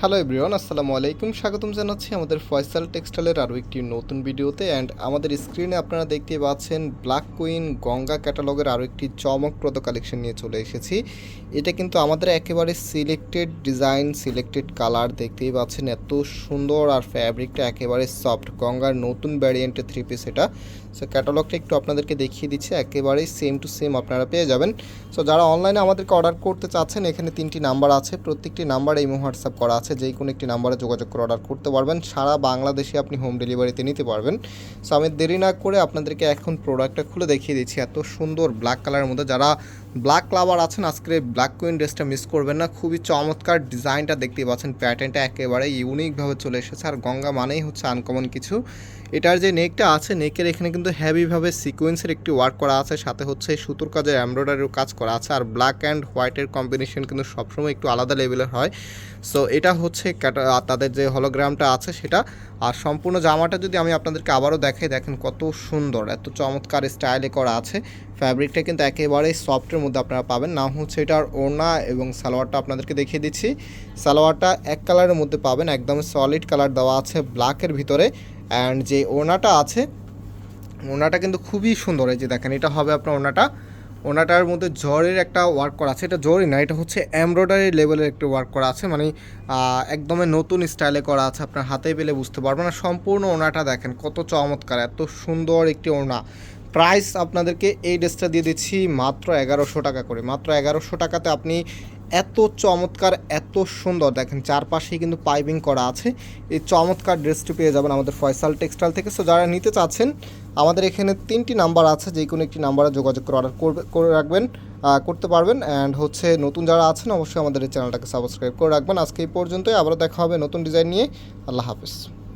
Hello everyone আসসালামু আলাইকুম স্বাগতম জানাচ্ছি আমাদের ফয়সাল টেক্সটাইলের আরও একটি নতুন ভিডিওতে অ্যান্ড আমাদের স্ক্রিনে আপনারা দেখতে পাচ্ছেন ব্ল্যাক কুইন গঙ্গা ক্যাটালগের আরও একটি চমকপ্রদ কালেকশন নিয়ে চলে এসেছি এটা কিন্তু আমাদের একেবারে সিলেক্টেড ডিজাইন সিলেক্টেড কালার দেখতেই পাচ্ছেন এত সুন্দর আর ফ্যাব্রিকটা একেবারে সফট গঙ্গার নতুন ভ্যারিয়েন্টের থ্রি পিস এটা সো ক্যাটালগটা একটু আপনাদেরকে দেখিয়ে দিচ্ছে একেবারেই সেম টু সেম আপনারা পেয়ে যাবেন সো যারা অনলাইনে আমাদেরকে অর্ডার করতে চাচ্ছেন এখানে তিনটি নাম্বার আছে প্রত্যেকটি নাম্বারে ইমো হোয়াটসঅ্যাপ করা আছে যেই কোনো একটি নাম্বারে যোগাযোগ করে অর্ডার করতে পারবেন। সারা বাংলাদেশে আপনি হোম ডেলিভারিতে নিতে পারবেন। সো আমি দেরি না করে আপনাদেরকে এখন প্রোডাক্টটা খুলে দেখিয়ে দিচ্ছি। এত সুন্দর ব্ল্যাক কালারের মধ্যে যারা ব্ল্যাক লাভার আছেন আজকে ব্ল্যাক কুইন ড্রেসটা মিস করবেন না। খুবই চমৎকার ডিজাইনটা দেখতেই পাচ্ছেন প্যাটার্নটা একেবারে ইউনিকভাবে চলে এসেছে। আর গঙ্গা মানেই হচ্ছে আনকমন কিছু। এটার যে নেকটা আছে নেকের এখানে কিন্তু হ্যাভিভাবে সিকোয়েন্সের একটি ওয়ার্ক করা আছে। সাথে হচ্ছে সুতোর কাজে এমব্রয়ডারির কাজ করা আছে। আর ব্ল্যাক অ্যান্ড হোয়াইটের কম্বিনেশন কিন্তু সবসময় একটু আলাদা লেভেলের হয়। সো এটা হচ্ছে তাদের যে হলোগ্রামটা আছে সেটা। আর সম্পূর্ণ জামাটা যদি আমি আপনাদেরকে আবারও দেখাই, দেখেন কত সুন্দর, এত চমৎকার স্টাইলে করা আছে। ফ্যাব্রিকটা কিন্তু একেবারেই সফটের মধ্যে আপনারা পাবেন। না হচ্ছে এটার ওড়না এবং সালোয়ারটা আপনাদেরকে দেখিয়ে দিচ্ছি। সালোয়ারটা এক কালারের মধ্যে পাবেন, একদম সলিড কালার দেওয়া আছে ব্ল্যাকের ভিতরে। অ্যান্ড যে ওড়নাটা আছে, ওড়নাটা কিন্তু খুবই সুন্দর। এই যে দেখেন, এটা হবে আপনার ওড়নাটা। ওনাটার মধ্যে জরের একটা ওয়ার্ক করা আছে। এটা জরি না, এটা হচ্ছে এমব্রয়ডারি লেভেলের একটা ওয়ার্ক করা আছে। মানে একদমই নতুন স্টাইলে করা আছে। আপনার হাতে পেলে বুঝতে পারবেন। না সম্পূর্ণ ওনাটা দেখেন, কত চমৎকার, এত সুন্দর একটি ওড়না। প্রাইস আপনাদেরকে এই ড্রেসটা দিয়ে দিচ্ছি মাত্র এগারোশো টাকা করে। মাত্র এগারোশো টাকাতে আপনি এত চমৎকার, এত সুন্দর, দেখেন চারপাশেই কিন্তু পাইপিং করা আছে। এই চমৎকার ড্রেসটি পেয়ে যাবেন আমাদের ফয়সাল টেক্সটাইল থেকে। সো যারা নিতে চাচ্ছেন, আমাদের এখানে তিনটি নাম্বার আছে, যে কোনো একটি নাম্বারে যোগাযোগ করে অর্ডার করবে, করে রাখবেন করতে পারবেন। অ্যান্ড হচ্ছে নতুন যারা আছেন, অবশ্যই আমাদের এই চ্যানেলটাকে সাবস্ক্রাইব করে রাখবেন। আজকে এই পর্যন্তই, আবারও দেখা হবে নতুন ডিজাইন নিয়ে। আল্লাহ হাফিজ।